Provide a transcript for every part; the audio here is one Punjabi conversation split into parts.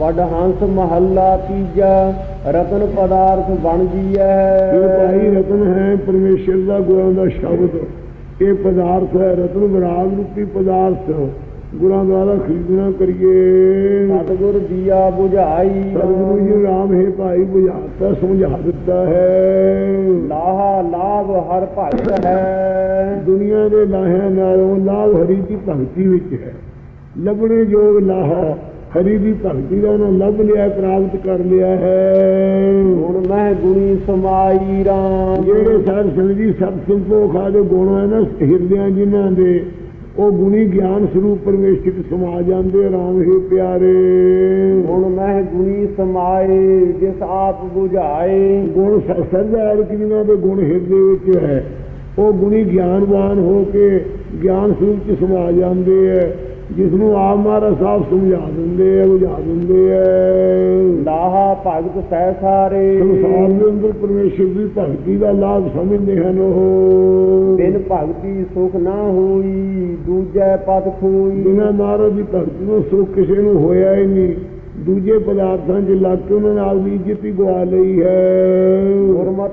ਵੱਡ ਹੰਸ ਮਹੱਲਾ ਤੀਜਾ ਰਤਨ ਪਦਾਰਥ ਬਣ ਜੀਐ। ਇਹ ਭਾਈ ਰਤਨ ਹੈ ਪਰਮੇਸ਼ਰ ਦਾ ਗੁਰਾਂ ਦਾ ਸ਼ਬਦ। ਇਹ ਪਦਾਰਥ ਹੈ ਰਤਨ ਵਿਰਾਗ ਰੂਪੀ ਪਦਾਰਥ। ਗੁਰਾਂ ਦੁਆਰਾ ਖਰੀਦਣਾ ਕਰੀਏ। ਸਤਿਗੁਰ ਦੀਆ 부ਝਾਈ ਸਤਿਗੁਰੂ ਜੀ ਰਾਮ ਹੈ ਭਾਈ ਬੁਝਾਤਾ ਸਮਝਾ ਦਿੱਤਾ ਹੈ। ਲਾਹਾ ਲਾਭ ਹਰ ਭਗਤ ਹੈ। ਦੁਨੀਆ ਦੇ ਲਾਹਿਆਂ ਨਾਲੋਂ ਲਾਭ ਹਰੀ ਦੀ ਭਗਤੀ ਵਿੱਚ ਹੈ। ਲੱਭਣੇ ਯੋਗ ਲਾਹਾ ਹਰੀ ਦੀ ਭਗਤੀ ਦਾ ਉਹਨਾਂ ਲੱਭ ਲਿਆ ਪ੍ਰਾਪਤ ਕਰ ਲਿਆ ਹੈ। ਹੁਣ ਮੈਂ ਗੁਣੀ ਸਮਾਈ ਰਾਮ। ਜਿਹੜੇ ਸਾਧ ਸੰਗਤ ਜੀ ਸਤ ਸੰਤੋਖ ਆਦੇ ਗੁਣ ਹੈ ਨਾ ਹਿਰਦਿਆਂ ਜਿਨ੍ਹਾਂ ਦੇ ਉਹ ਗੁਣੀ ਗਿਆਨ ਸਰੂਪ ਪਰਮੇਸ਼ਰ ਸਮਾ ਜਾਂਦੇ ਰਾਮ ਹੀ ਪਿਆਰੇ। ਹੁਣ ਮੈਂ ਗੁਣੀ ਸਮਾਏ ਜਿਸ ਆਪ 부ਝਾਏ ਗੁਣ ਸਰਦਾਰ ਕਿ ਜਿਨ੍ਹਾਂ ਦੇ ਗੁਣ ਹਿਰਦੇ ਵਿੱਚ ਹੈ। ਉਹ ਗੁਣੀ ਗਿਆਨਵਾਨ ਹੋ ਕੇ ਗਿਆਨ ਸਰੂਪ ਚ ਸਮਾ ਜਾਂਦੇ ਹੈ ਜਿਸ ਨੂੰ ਆਪ ਮਹਾਰਾਜ ਸਾਹਿਬ ਸਮਝਾ ਦਿੰਦੇ ਹੈ ਬੁਝਾ ਦਿੰਦੇ ਹੈ ਲਾਹਾ ਭਗਤ ਸਹਿ ਸਾਰੇ। ਸੰਸਾਰ ਦੇ ਅੰਦਰ ਪਰਮੇਸ਼ਰ ਦੀ ਭਗਤੀ ਦਾ ਲਾਭ ਸਮਝਦੇ ਹਨ ਉਹ। ਬਿਨ ਭਗਤੀ ਸੁਖ ਨਾ ਹੋਈ ਦੂਜੈ ਪਦ ਖੋਈ। ਬਿਨਾਂ ਮਹਾਰਾਜ ਦੀ ਭਗਤੀ ਨੂੰ ਸੁੱਖ ਕਿਸੇ ਨੂੰ ਹੋਇਆ ਹੀ ਨਹੀਂ। ਦੂਜੇ ਪਦਾਰਥਾਂ 'ਚ ਲੱਗ ਕੇ ਉਹਨਾਂ ਨਾਲ ਦੀ ਇੱਜ਼ਤ ਹੀ ਗਵਾ ਲਈ ਹੈ।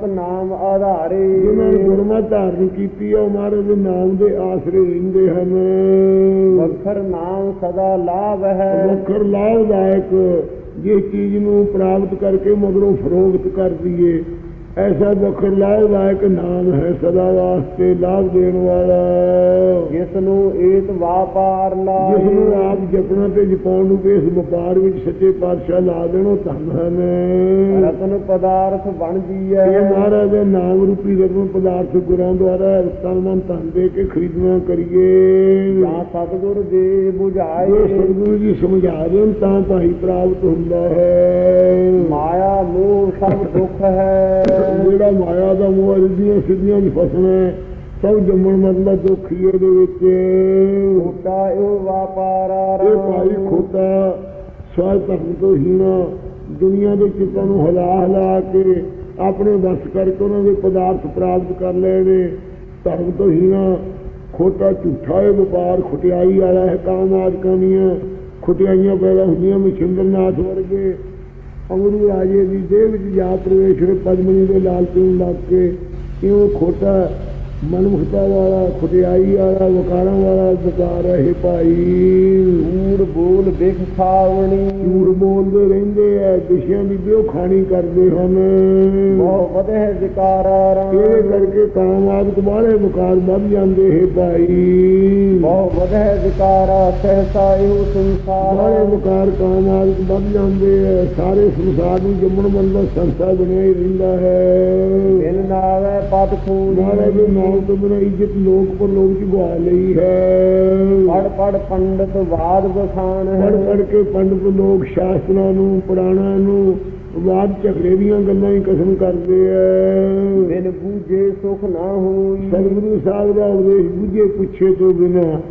ਗੁਰਮਤਿ ਨਾਮ ਆਧਾਰੇ। ਜਿਨ੍ਹਾਂ ਨੇ ਗੁਰਮਤਿ ਧਾਰਨ ਕੀਤੀ ਹੈ ਉਹ ਮਹਾਰਾਜ ਦੇ ਨਾਮ ਦੇ ਆਸਰੇ ਰਹਿੰਦੇ ਹਨ। ਵਖਰ ਨਾਮ ਸਦਾ ਲਾਭ ਹੈ ਵਖਰ ਲਾਭਦਾਇਕ ਜਿਸ ਚੀਜ਼ ਨੂੰ ਪ੍ਰਾਪਤ ਕਰਕੇ ਮਗਰੋਂ ਫਰੋਖਤ ਕਰ ਦਈਏ ਐਸਾ ਵਖਰ ਲਾਭਦਾਇਕ ਨਾਮ ਹੈ ਸਦਾ ਵਾਸਤੇ ਲਾਭ ਦੇਣ ਵਾਲਾ। ਜਿਸ ਨੂੰ ਏਤ ਵਾਪਾਰ ਜਿਸ ਲਾਏ। ਨੂੰ ਆਪ ਜਪਣਾ ਤੇ ਜਪਾਉਣ ਨੂੰ ਇਸ ਵਪਾਰ ਵਿੱਚ ਸੱਚੇ ਪਾਤਸ਼ਾਹ ਲਾ ਦੇਣੋ ਧੰਨ ਹਨ ਰਤਨ ਪਦਾਰਥ ਬਣ ਇਹ ਜੀਐ ਮਹਾਰਾਜ ਦੇ ਨਾਮ ਰੂਪੀ ਰਤਨ ਪਦਾਰਥ ਗੁਰਾਂ ਦੁਆਰਾ ਤਨ ਮਨ ਧਨ ਦੇ ਕੇ ਖਰੀਦਣਾ ਕਰੀਏ। ਜਾਂ ਸਤਿਗੁਰ ਦੇ ਜੇ 부ਝਾਏ ਸਤਿਗੁਰੂ ਜੀ ਸਮਝਾ ਦੇਣ ਤਾਂ ਭਾਈ ਪ੍ਰਾਪਤ ਹੁੰਦਾ ਹੈ। ਮਾਇਆ ਮੋਹ ਸਭ ਦੁੱਖ ਹੈ। ਜਿਹੜਾ ਮਾਇਆ ਦਾ ਮੋਹ ਰਿੱਧੀਆਂ ਸਿੱਧੀਆਂ ਦੀ ਫਸਣਾ। ਹੈ, ਸਭ ਜੰਮਣ ਮਰਨ ਦਾ ਦੁੱਖ ਹੀ ਇਹਦੇ ਵਿੱਚ। ਛੋਟਾ ਇਹ ਵਾਪਾਰਾ ਇਹ ਭਾਈ ਖੋਟਾ ਸਵਾਲ ਧਰਮ ਤੋਂ ਹੀਣਾ ਦੁਨੀਆ ਦੇ ਚਿੱਤਾਂ ਨੂੰ ਹਿਲਾ ਹਿਲਾ ਕੇ ਆਪਣੇ ਵਸ ਕਰਕੇ ਉਹਨਾਂ ਦੇ ਪਦਾਰਥ ਪ੍ਰਾਪਤ ਕਰ ਲੈਣੇ ਧਰਮ ਤੋਂ ਹੀਣਾ ਖੋਟਾ ਝੂਠਾ ਇਹ ਵਪਾਰ ਖੁਟਿਆਈ ਵਾਲਾ ਹੈ ਕਾਮ ਆਦਿਕਾਂ ਦੀਆਂ ਖੁਟਿਆਈਆਂ ਪੈਦਾ ਹੁੰਦੀਆਂ ਮਛਿੰਦਰਨਾਥ ਵਰਗੇ। ਅਮਰੂ ਰਾਜੇ ਦੀ ਦੇਹ ਵਿੱਚ ਜਾ ਪ੍ਰਵੇਸ਼ ਪਦਮਨੀ ਦੇ ਲਾਲਚ ਨੂੰ ਲੱਗ ਕੇ ਕਿਉਂ ਖੋਟਾ ਮਨਮੁਖਤਾ ਵਾਲਾ ਖੁਟਿਆਈ ਵਾਲਾ ਵਕਾਰਾਂ ਵਾਲਾ ਵਿਕਾਰ ਹੈ ਭਾਈ। ਝੂਠ ਬੋਲ ਬਿਖ ਖਾਵਣੀ ਝੂਠ ਬੋਲਦੇ ਰਹਿੰਦੇ ਐ ਦੁਸ਼ਿਆਂ ਦੀ ਬਿਓ ਖਾਣੀ ਕਰਦੇ ਹਨ। ਬਹੁ ਵਧੇ ਵਿਕਾਰਾ ਇਹ ਕਰਕੇ ਕਾਮ ਆਦਿਕ ਬਾਹਲੇ ਵਕਾਰ ਵੱਧ ਜਾਂਦੇ ਹੈ ਭਾਈ। ਬਹੁ ਵਧੇ ਵਿਕਾਰਾ ਸਹਸਾ ਇਹੋ ਸੰਸਾਰ। ਵਕਾਰ ਕਾਮ ਆਦਿਕ ਵੱਧ ਜਾਂਦੇ ਐ ਸਾਰੇ ਸੰਸਾਰ ਨੂੰ ਜੰਮਣ ਮਨ ਦਾ ਸੰਸਾ ਬਣਿਆ ਹੀ ਰਹਿੰਦਾ ਹੈ। ਬਿਨ ਨਾਵੇ ਪਦ ਮਹਾਰਾਜ ਦੇ ਖੂਨ ਨਾਮ ਤੋਂ ਬਿਨਾਂ ਇੱਜ਼ਤ ਲੋਕ ਪਰ ਲੋਕ ਚ ਗਵਾ ਲਈ ਹੈ। ਪੜ ਪੜ ਪੰਡਤ ਬਾਦ ਬਖਾਨ ਹੈ। ਪੜ ਪੜ ਕੇ ਪੰਡਤ ਲੋਕ ਸ਼ਾਸਤਰਾਂ ਨੂੰ ਪੁਰਾਣਾਂ ਨੂੰ ਬਾਦ ਝਗੜੇ ਦੀਆਂ ਗੱਲਾਂ ਹੀ ਕਸਮ ਕਰਦੇ ਐ ਬਿਨ ਬੂਝੇ ਸੁਖ ਨਾ ਹੋਈ। ਸਤਿਗੁਰੂ ਸਾਹਿਬ ਦਾ ਉਪਦੇਸ਼ ਬੁੱਝੇ ਪੁੱਛੇ ਤੋਂ ਬਿਨਾਂ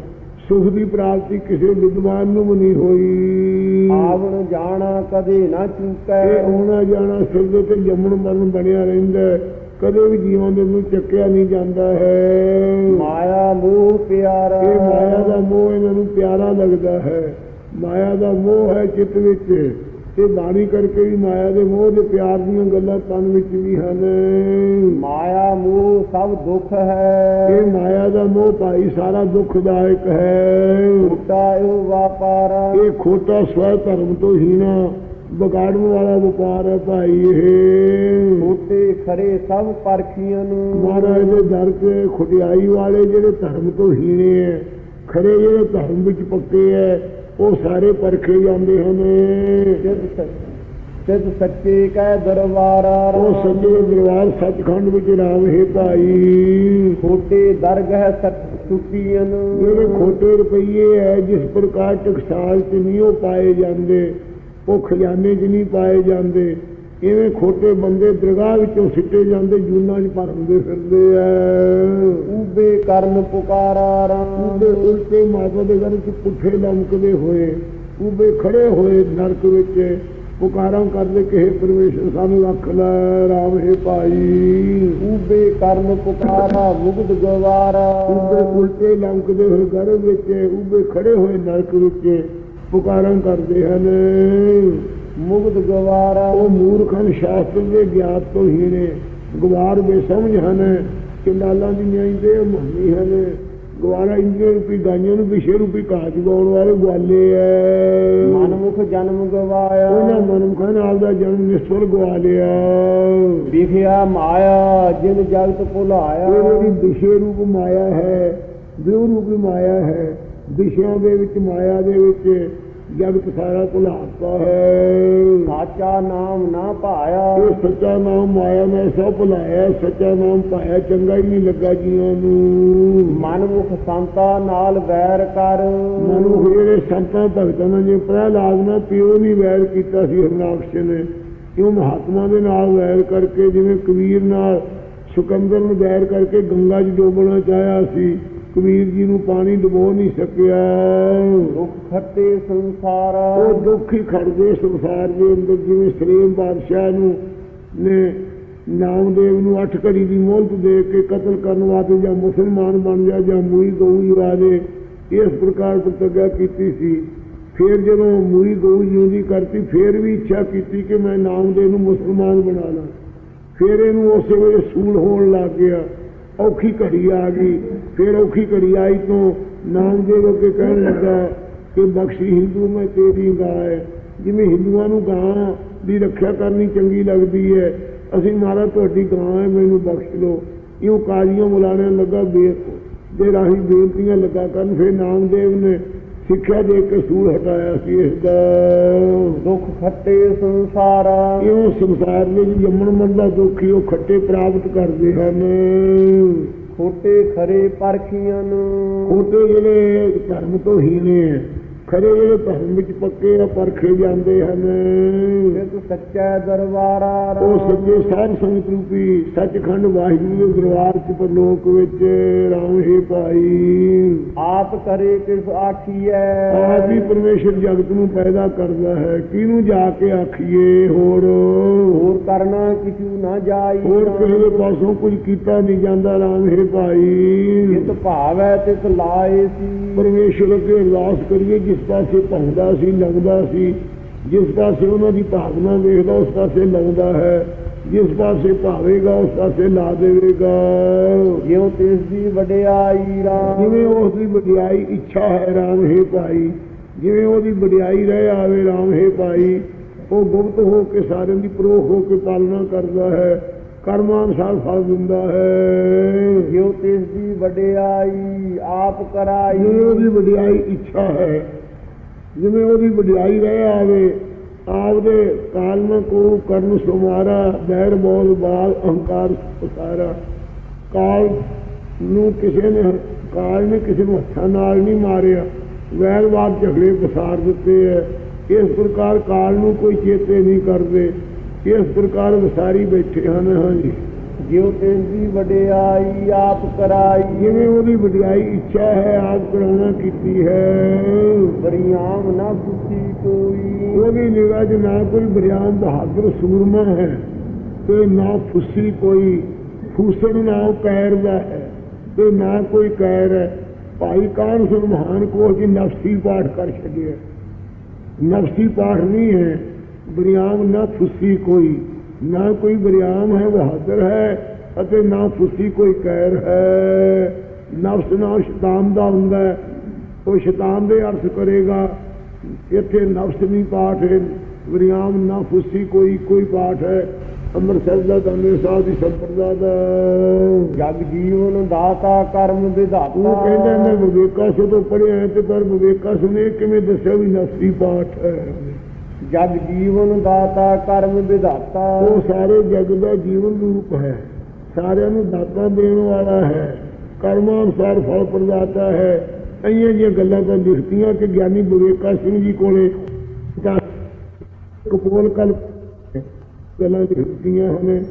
ਸੁਖ ਦੀ ਪ੍ਰਾਪਤੀ ਕਿਸੇ ਵਿਦਵਾਨ ਨੂੰ ਵੀ ਨਹੀਂ ਹੋਈ। ਆਵਣ ਜਾਣਾ ਕਦੇ ਨਾ ਚੁੱਕੈ। ਇਹ ਆਉਣਾ ਜਾਣਾ ਸਿਰ ਤੇ ਜੰਮਣ ਮਰਨ ਬਣਿਆ ਰਹਿੰਦਾ। ਕਦੇ ਵੀ ਜੀਵਨ ਦੇ ਨੂੰ ਚੱਕਿਆ ਨਹੀਂ ਜਾਂਦਾ ਹੈ। ਮਾਇਆ ਮੋਹ ਪਿਆਰਾ। ਇਹ ਮਾਇਆ ਦਾ ਮੋਹ ਇਹਨਾਂ ਨੂੰ ਪਿਆਰਾ ਲੱਗਦਾ ਹੈ। ਮਾਇਆ ਦਾ ਮੋਹ ਹੈ ਚਿੱਤ ਵਿੱਚ। ਤੇ ਬਾਣੀ ਕਰਕੇ ਵੀ ਮਾਇਆ ਦੇ ਮੋਹ ਦੇ ਪਿਆਰ ਦੀਆਂ ਗੱਲਾਂ ਤਨ ਵਿੱਚ ਵੀ ਹਨ। ਮਾਇਆ ਮੋਹ ਸਭ ਦੁੱਖ ਹੈ। ਇਹ ਮਾਇਆ ਦਾ ਮੋਹ ਭਾਈ ਸਾਰਾ ਦੁੱਖਦਾਇਕ ਹੈ। ਛੋਟਾ ਇਹ ਵਾਪਾਰਾ। ਇਹ ਖੋਟਾ ਸਵੈ ਧਰਮ ਤੋਂ ਹੀਣਾ। ਵਿਗਾੜਨ ਵਾਲਾ ਵਪਾਰ ਹੈ ਭਾਈ ਇਹ। ਛੋਟੇ ਖਰੇ ਸਭ ਪਰਖੀਆਂ ਨੂੰ। ਮਹਾਰਾਜ ਦੇ ਦਰ ਤੇ ਖੁਟਿਆਈ ਵਾਲੇ ਜਿਹੜੇ ਧਰਮ ਤੋਂ ਹੀਣੇ ਐ ਖਰੇ ਜਿਹੜੇ ਧਰਮ ਵਿੱਚ ਪੱਕੇ ਐ ਉਹ ਸਾਰੇ ਪਰਖੇ ਜਾਂਦੇ ਹਨ। ਸਿੱਧ ਸੱਚ- ਸੱਚੇ ਕੈ ਦਰਬਾਰਾ। ਉਹ ਸੱਚੇ ਦਰਬਾਰ ਸੱਚਖੰਡ ਵਿੱਚ ਰਾਮ ਹੈ ਭਾਈ। ਛੋਟੇ ਦਰਗਹ ਸਤ ਸੁਟੀਆਂ ਜਿਹੜੇ ਖੋਟੇ ਰੁਪਈਏ ਐ ਜਿਸ ਪ੍ਰਕਾਰ ਟਕਸਾਲ ਚ ਨਹੀਂ ਉਹ ਪਾਏ ਜਾਂਦੇ ਉਹ ਖਜ਼ਾਨੇ 'ਚ ਨਹੀਂ ਪਾਏ ਜਾਂਦੇ ਇਵੇਂ ਖੋਟੇ ਬੰਦੇ ਦਰਗਾਹ ਵਿੱਚੋਂ ਸਿੱਟੇ ਜਾਂਦੇ ਜੂਨਾਂ 'ਚ ਭਰਮਦੇ ਫਿਰਦੇ ਐ। ਊਬੇ ਕਰਨ ਪੁਕਾਰਾ ਉਹਦੇ ਉਲਟੇ ਮਾਤਾ ਦੇ ਘਰ ਚ ਪੁੱਠੇ ਲਮਕਦੇ ਹੋਏ ਉਬੇ ਖੜੇ ਹੋਏ ਨਰਕ ਵਿੱਚ ਪੁਕਾਰਾਂ ਕਰਦੇ ਕਿ ਹੇ ਪਰਮੇਸ਼ਰ ਸਾਨੂੰ ਰੱਖ ਲੈ ਰਾਮ ਹੈ ਭਾਈ। ਊਬੇ ਕਰਨ ਪੁਕਾਰਾ ਮੁਗਦ ਗਵਾਰਾ। ਉਬੇ ਉਲਟੇ ਲਮਕਦੇ ਹੋਏ ਘਰ ਵਿੱਚ ਉਬੇ ਖੜੇ ਹੋਏ ਨਰਕ ਵਿੱਚ ਪੁਕਾਰਾਂ ਕਰਦੇ ਹਨ। ਮੁਗਧ ਗਵਾਰਾ ਉਹ ਮੂਰਖ ਹਨ ਸ਼ਾਸਤਰ ਦੇ ਗਿਆਤ ਤੋਂ ਹੀ ਨੇ। ਗਵਾਰ ਬੇਸਮਝ ਹਨ। ਚੰਡਾਲਾਂ ਦੀ ਨਿਆਈ ਦੇ ਮੋਹਨੀ ਹਨ। ਗਵਾਰਾ ਇੰਜੇ ਰੂਪੀ ਗਾਈਆਂ ਨੂੰ ਵਿਸ਼ੇ ਰੂਪੀ ਘਾਹ ਚਗਾਉਣ ਵਾਲੇ ਗਵਾਲੇ ਐ। ਮਨਮੁਖ ਜਨਮ ਗਵਾਇਆ। ਉਹਨਾਂ ਮਨੁੱਖਾਂ ਨਾਲ ਦਾ ਜਨਮ ਨਿਸਫਲ ਗਵਾ ਲਿਆ ਵਿਖਿਆ ਮਾਇਆ ਜਿਨ ਜਗਤ ਭੁਲਾਇਆ। ਇਹ ਜਿਹੜੀ ਦਿਸ਼ੇ ਰੂਪ ਮਾਇਆ ਹੈ ਵਿਉ ਰੂਪੀ ਮਾਇਆ ਹੈ ਦਿਸ਼ਿਆਂ ਦੇ ਵਿੱਚ ਮਾਇਆ ਦੇ ਵਿੱਚ ਜਗਤ ਸਾਰਾ ਭੁਲਾਤਾ ਹੈ। ਸਾਚਾ ਨਾਮ ਨਾ ਪਾਇਆ। ਇਹ ਸੱਚਾ ਨਾਮ ਮਾਇਆ ਮੈਂ ਸਭ ਭੁਲਾਇਆ ਸੱਚਾ ਨਾਮ ਪਾਇਆ ਚੰਗਾ ਹੀ ਨਹੀਂ ਲੱਗਾ ਜੀਆਂ ਨੂੰ। ਮਨਮੁਖ ਸੰਤਾ ਨਾਲ ਵੈਰ ਕਰ। ਮਨੁੱਖ ਜਿਹੜੇ ਸੰਤਾਂ ਭਗਤਾਂ ਨੇ ਜੇ ਪ੍ਰਹਿਲਾਦ ਨਾਲ ਪਿਓ ਨਹੀਂ ਵੈਰ ਕੀਤਾ ਸੀ ਹਰਨਾਕਸ਼ ਨੇ ਕਿਉਂ ਮਹਾਤਮਾ ਦੇ ਨਾਲ ਵੈਰ ਕਰਕੇ ਜਿਵੇਂ ਕਬੀਰ ਨਾਲ ਸੁਕੰਦਰ ਨੂੰ ਵੈਰ ਕਰਕੇ ਗੰਗਾ 'ਚ ਡੋਬਣਾ ਚਾਹਿਆ ਸੀ। ਕਬੀਰ ਜੀ ਨੂੰ ਪਾਣੀ ਡੁਬੋ ਨਹੀਂ ਸਕਿਆ। ਦੁੱਖ ਖੱਟੇ ਸੰਸਾਰ। ਉਹ ਦੁੱਖ ਹੀ ਖੜਦੇ ਸੰਸਾਰ ਦੇ ਅੰਦਰ ਜਿਵੇਂ ਸਰੇਮ ਬਾਦਸ਼ਾਹ ਨੂੰ ਨੇ ਨਾਮਦੇਵ ਨੂੰ ਅੱਠ ਘੜੀ ਦੀ ਮੋਹਲਤ ਦੇ ਕੇ ਕਤਲ ਕਰਨ ਵਾਸਤੇ ਜਾਂ ਮੁਸਲਮਾਨ ਬਣ ਜਾ ਜਾਂ ਮੂਈ ਗਊ ਜਵਾ ਦੇ ਇਸ ਪ੍ਰਕਾਰ ਪ੍ਰਤੱਗਾ ਕੀਤੀ ਸੀ। ਫਿਰ ਜਦੋਂ ਮੂਈ ਗਊ ਜਿਉਂਦੀ ਕਰਤੀ ਫਿਰ ਵੀ ਇੱਛਾ ਕੀਤੀ ਕਿ ਮੈਂ ਨਾਮਦੇਵ ਨੂੰ ਮੁਸਲਮਾਨ ਬਣਾ ਲਾਂ। ਫਿਰ ਇਹਨੂੰ ਉਸੇ ਵੇਲੇ ਸੂਲ ਹੋਣ ਲੱਗ ਗਿਆ। ਔਖੀ ਘੜੀ ਆ ਗਈ, ਫਿਰ ਔਖੀ ਘੜੀ ਆਈ ਤੋਂ ਨਾਮਦੇਵ ਅੱਗੇ ਕਹਿਣ ਲੱਗਾ ਕਿ ਬਖਸ਼ੀ ਹਿੰਦੂ ਮੈਂ ਤੇਰੀ ਗਾਂ ਹੈ ਜਿਵੇਂ ਹਿੰਦੂਆਂ ਨੂੰ ਗਾਂ ਦੀ ਰੱਖਿਆ ਕਰਨੀ ਚੰਗੀ ਲੱਗਦੀ ਹੈ ਅਸੀਂ ਮਾਰਾ ਤੁਹਾਡੀ ਗਾਂ ਹੈ ਮੈਨੂੰ ਬਖਸ਼ ਲਓ। ਇਉਂ ਕਾਲੀਆਂ ਮੁਲਾਣੇ ਲੱਗਾ ਬੇ ਦੇ ਰਾਹੀਂ ਬੇਨਤੀਆਂ ਲੱਗਾ ਕਰਨ, ਫਿਰ ਨਾਮਦੇਵ ਨੇ ਸਿੱਖਿਆ ਦੇ ਕੇ ਸੂਲ ਹਟਾਇਆ ਸੀ ਇਸ ਦਾ। ਦੁੱਖ ਖੱਟੇ ਸੰਸਾਰ। ਇਉਂ ਸੰਸਾਰ ਵਿੱਚ ਜੰਮਣ ਮਰਨ ਦਾ ਦੁੱਖ ਉਹ ਖੱਟੇ ਪ੍ਰਾਪਤ ਕਰਦੇ ਹਨ? ਖੋਟੇ ਖਰੇ ਪਰਖੀਆਂ ਖੋਟੇ ਜਿਹੜੇ ਧਰਮ ਤੋਂ ਹੈ ਖਰੇ ਜਿਹੜੇ ਧਰਮ ਵਿੱਚ ਪੱਕੇ ਆ ਪਰਖੇ ਜਾਂਦੇ ਹਨ। ਜਿਤ ਸੱਚਾ ਦਰਬਾਰਾ ਉਹ ਸੱਚੇ ਸਾਧ ਸੰਗਤ ਰੂਪੀ ਸੱਚਖੰਡ ਵਾਹਿਗੁਰੂ ਦੇ ਦਰਬਾਰ ਚ ਪਰਲੋਕ ਵਿੱਚ ਰਾਮ ਹੈ ਭਾਈ। ਆਪ ਕਰੇ ਕਿਸ ਆਖੀਐ। ਆਪ ਹੀ ਪਰਮੇਸ਼ਰ ਜਗਤ ਨੂੰ ਪੈਦਾ ਕਰਦਾ ਹੈ। ਕਿਹਨੂੰ ਜਾ ਕੇ ਆਖੀਏ? ਹੋਰ ਕਰਨਾ ਕਿਛੂ ਨਾ ਜਾਈ ਹੋਰ ਕਿਸੇ ਦੇ ਪਾਸੋਂ ਕੁਝ ਕੀਤਾ ਨਹੀਂ ਜਾਂਦਾ ਰਾਮ ਹੈ ਭਾਈ। ਜਿਤ ਭਾਵੈ ਤਿਤ ਲਾਏ ਸੀ। ਪਰਮੇਸ਼ਰ ਅੱਗੇ ਅਰਦਾਸ ਕਰੀਏ ਜਿਸ ਪਾਸੇ ਪਹੁੰਚਦਾ ਸੀ ਲੱਗਦਾ ਸੀ ਜਿਸ ਪਾਸੇ ਉਹਨਾਂ ਦੀ ਭਾਵਨਾ ਵੇਖਦਾ ਉਸ ਪਾਸੇ ਲੱਗਦਾ ਹੈ। ਜਿਸ ਪਾਸੇ ਭਾਵੇਗਾ ਉਸ ਪਾਸੇ ਲਾ ਦੇਵੇਗਾ। ਜਿਉ ਤਿਸ ਦੀ ਵਡਿਆਈ ਰਾਮ। ਜਿਵੇਂ ਉਸ ਦੀ ਵਡਿਆਈ ਇੱਛਾ ਹੈ ਰਾਮ ਹੈ ਭਾਈ। ਜਿਵੇਂ ਉਹਦੀ ਵਡਿਆਈ ਰਹਿ ਆਵੇ ਰਾਮ ਹੈ ਭਾਈ। ਉਹ ਗੁਪਤ ਹੋ ਕੇ ਸਾਰਿਆਂ ਦੀ ਪ੍ਰੋਖ ਹੋ ਕੇ ਪਾਲਣਾ ਕਰਦਾ ਹੈ ਕਰਮਾਂ ਅਨੁਸਾਰ ਫਲ ਦਿੰਦਾ ਹੈ। ਜਿਉ ਤਿਸ ਦੀ ਵਡਿਆਈ ਆਪ ਕਰਾਈ। ਜਿਵੇਂ ਉਹਦੀ ਵਡਿਆਈ ਇੱਛਾ ਹੈ ਜਿਵੇਂ ਉਹਦੀ ਵਡਿਆਈ ਰਹਿ ਆਵੇ ਆਪਦੇ ਕਾਲਮ ਕੋ ਕਰਨ ਸੁਮਾਰਾ ਬੈਰ ਬੋਲ ਬਾਲ ਅਹੰਕਾਰ ਉਤਾਰਾ ਕਾਲ ਨੂੰ ਕਿਸੇ ਨੇ ਕਾਲ ਨੇ ਕਿਸੇ ਨੂੰ ਹੱਥਾਂ ਨਾਲ ਨਹੀਂ ਮਾਰਿਆ ਵੈਰਵਾਦ ਝਗੜੇ ਪਸਾਰ ਦਿੱਤੇ ਹੈ। ਇਸ ਪ੍ਰਕਾਰ ਕਾਲ ਨੂੰ ਕੋਈ ਚੇਤੇ ਨਹੀਂ ਕਰਦੇ। ਇਸ ਪ੍ਰਕਾਰ ਵਿਸਾਰੀ ਬੈਠੇ ਹਨ ਹਾਂਜੀ। ਜਿਉ ਦੀ ਵਡਿਆਈ ਆਪ ਕਰਾਈ। ਜਿਵੇਂ ਉਹਦੀ ਵਡਿਆਈ ਇੱਛਾ ਹੈ ਆਪ ਕਰਾਉਣਾ ਕੀਤੀ ਹੈ। ਬਰੀਆਮ ਨਾ ਸੁਤੀ ਕੋਈ। ਉਹਦੀ ਨਿਗਾਹ 'ਚ ਨਾ ਕੋਈ ਬਰਿਆਮ ਬਹਾਦਰ ਸੂਰਮਾ ਹੈ ਤੇ ਨਾ ਫੁੱਸੀ ਕੋਈ। ਫੂਸਣ ਨਾ ਕੈਰ ਦਾ ਹੈ ਤੇ ਨਾ ਕੋਈ ਕੈਰ ਹੈ। ਭਾਈ ਕਾਨ ਮਹਾਨ ਕੋ ਜੀ ਨਫਸੀ ਪਾਠ ਕਰ ਛੱਡਿਆ। ਨਫਸੀ ਪਾਠ ਨਹੀਂ ਹੈ ਬਰਿਆਮ ਨਾ ਫੁੱਸੀ ਕੋਈ ਨਾ ਕੋਈ ਬਰਿਆਮ ਹੈ ਬਹਾਦਰ ਹੈ ਅਤੇ ਨਾ ਫੁੱਸੀ ਕੋਈ ਕੈਰ ਹੈ ਨਫਸ ਨਾਲ ਸ਼ੈਤਾਨ ਦਾ ਹੁੰਦਾ ਹੈ ਉਹ ਸ਼ੈਤਾਨ ਦੇ ਅਰਥ ਕਰੇਗਾ ਇੱਥੇ ਨਫਸ ਨਹੀਂ ਪਾਠ ਹੈ ਵਿਰਿਆਮ ਨਾ ਫੁੱਸੀ ਕੋਈ ਕੋਈ ਪਾਠ ਹੈ ਅੰਮ੍ਰਿਤਸਰ ਦਾ ਦੰਦੇ ਸਾਹਿਬ ਦੀ ਸੰਪਰਦਾ ਦਾ। ਜਗ ਜੀਵਨ ਦਾਤਾ ਕਰਮ ਵਿਧਾਤਾ। ਉਹ ਕਹਿੰਦਾ ਮੈਂ ਵਿਵੇਕਾ ਤੋਂ ਪੜਿਆ ਹੈ ਤੇ ਪਰ ਵਿਵੇਕਾ ਸੁਨੇ ਕਿਵੇਂ ਦੱਸਿਆ ਵੀ ਨਫਸੀ ਪਾਠ ਹੈ। ਜਗ ਜੀਵਨ ਦਾਤਾ ਕਰਮ ਵਿਧਾਤਾ। ਉਹ ਸਾਰੇ ਜਗ ਦਾ ਜੀਵਨ ਰੂਪ ਹੈ। ਸਾਰਿਆਂ ਨੂੰ ਦਾਤਾ ਦੇਣ ਵਾਲਾ ਹੈ। ਕਰਮਾਂ ਅਨੁਸਾਰ ਫਲ ਪ੍ਰਦਾਤਾ ਹੈ। ਅਈਆਂ ਜੀਆਂ ਗੱਲਾਂ ਤਾਂ ਲਿਖਤੀਆਂ ਕਿ ਗਿਆਨੀ ਵਿਵੇਕਾ ਸਿੰਘ ਜੀ ਕੋਲੇ ਤਾਂ ਕਪੋਲ ਕਲ ਗੱਲਾਂ ਲਿਖਤੀਆਂ ਹਨ।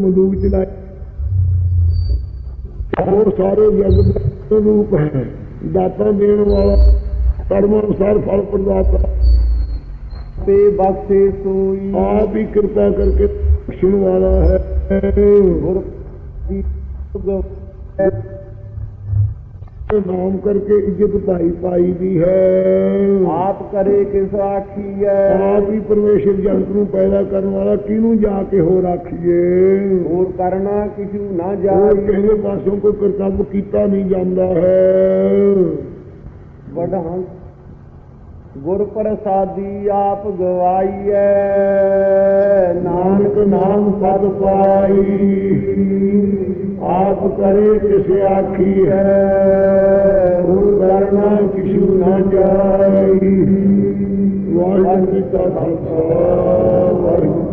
ਮੰਦੂਕ ਚਲਾਏ। ਉਹ ਸਾਰੇ ਜਗ ਦਾ ਰੂਪ ਹੈ ਦਾਤਾ ਦੇਣ ਵਾਲਾ ਕਰਮਾਂ ਅਨੁਸਾਰ ਫਲ ਪ੍ਰਦਾਤਾ। ਤੇ ਬਖਸ਼ੇ ਸੋਈ। ਆਪ ਹੀ ਕਿਰਪਾ ਕਰਕੇ ਬਖਸ਼ਣ ਵਾਲਾ ਹੈ। ਗੁਰ ਦੀ ਸੁਗ ਨਾਮ ਕਰਕੇ ਇੱਜ਼ਤ ਭਾਈ ਪਾਈ ਦੀ ਹੈ। ਆਪ ਕਰੇ ਕਿਸ ਆਖੀਐ ਆਪ ਹੀ ਪਰਮੇਸ਼ਰ ਜਗਤ ਨੂੰ ਪੈਦਾ ਕਰਨ ਵਾਲਾ ਕਿਹਨੂੰ ਜਾ ਕੇ ਹੋਰ ਆਖੀਏ? ਹੋਰ ਕਰਨਾ ਕਿਛੂ ਨਾ ਜਾਈ ਕਿਸੇ ਪਾਸੋਂ ਕੋਈ ਕਰਤੱਵ ਕੀਤਾ ਨਹੀਂ ਜਾਂਦਾ ਹੈ। ਵਡਾਂ ਗੁਰ ਪ੍ਰਸਾਦੀ ਆਪ ਗਵਾਈਐ। ਨਾਨਕ ਨਾਮ ਸਤ ਪਾਈ। ਆਪ ਕਰੇ ਕਿਸ ਆਖੀ ਹੈ ਹੋਰ ਕਰਨਾ ਕਿਛੂ ਨਾ ਜਾਈ ਵਾਹਿਗੁਰੂ ਜੀ ਕਾ ਖਾਲਸਾ